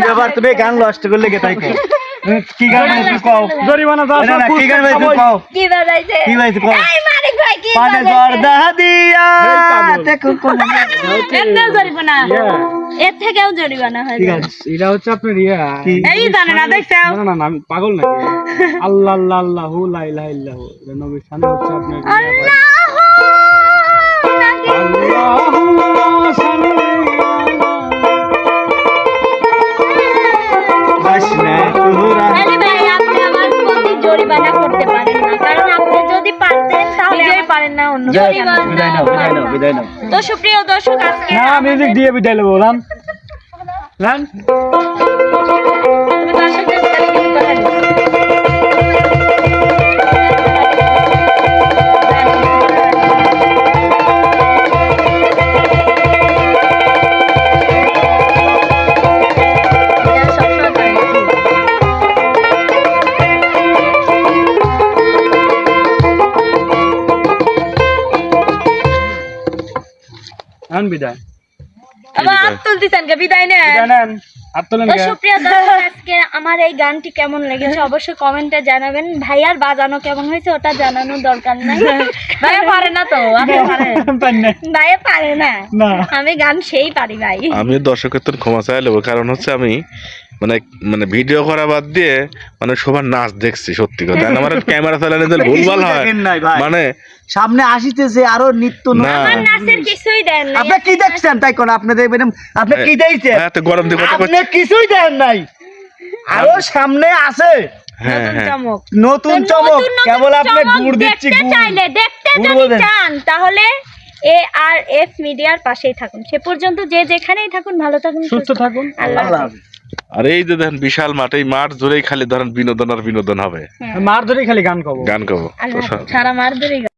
কি ব্যাপার? তুমি গান নষ্ট করলে কে তাই কি গান বাজছে কও। জরিমানা দাও না না কি গান বাজছে কও। কি বাজাইছে? কি বাজছে কও। এই ভাই কি পানে জর্দা দিয়া। দেখো কোন জরিমানা। এর থেকেও জরিমানা হয়ে ঠিক আছে এটা হচ্ছে আপনার ইয়া। এই জানে না দেখছ না না না আমি পাগল নাকি? আল্লাহ আল্লাহ আল্লাহ লা ইলাহা ইল্লাহু। এটা নবীর শানে হচ্ছে আপনার। আল্লাহ আল্লাহু বিদায় নাও বিদায় নাও বিদায় নাও তো সুপ্রিয় দর্শক আজকে না মিউজিক দিয়ে বিদায় নেব রান। রান। রান বিদায়। নেন। আজকে আমার এই গানটি কেমন লেগেছে অবশ্যই কমেন্টে জানাবেন। ভাইয়ার বাজানো কেমন হয়েছে ওটা জানানোর দরকার নাই। ভাইয়া পারে না তো। ভাইয়া পারে। না। না। আমি গান সেই পারি ভাই। আমি দর্শকের তো ক্ষমা চাই নেব কারণ হচ্ছে আমি মানে মানে ভিডিও করা বাদ দিয়ে মানে সবার নাচ দেখছি সত্যি কথা। আমার ক্যামেরা চালানো দিলে ভুলভাল হয়। মানে সামনে আসিতেছে আরও নিত্য না। নাচের কিছুই দেন নাই। আপনি কি দেখছেন? তাই কোন আপনি দেখবেন আপনি কি দেখছেন? হ্যাঁ, তো গরম দিয়ে কথা আপনি কিছুই দেখেন নাই। আরও সামনে আছে। হ্যাঁ নতুন হ্যাঁ। চমক। নতুন চমক। কেবল আপনি গুড় দিচ্ছি দেখতে চাইলে দেখতে যদি চান তাহলে এ আর এফ মিডিয়ার পাশেই থাকুন। সে পর্যন্ত যে যেখানেই থাকুন ভালো থাকুন সুস্থ থাকুন। আল্লাহ আল্লাহ হাফেজ। আর এই যে দেখেন বিশাল মাঠ এই মাঠ ধরেই খালি ধরেন বিনোদন আর বিনোদন হবে। মাঠ ধরেই খালি গান কব। গান গাবো সারা মাঠ ধরে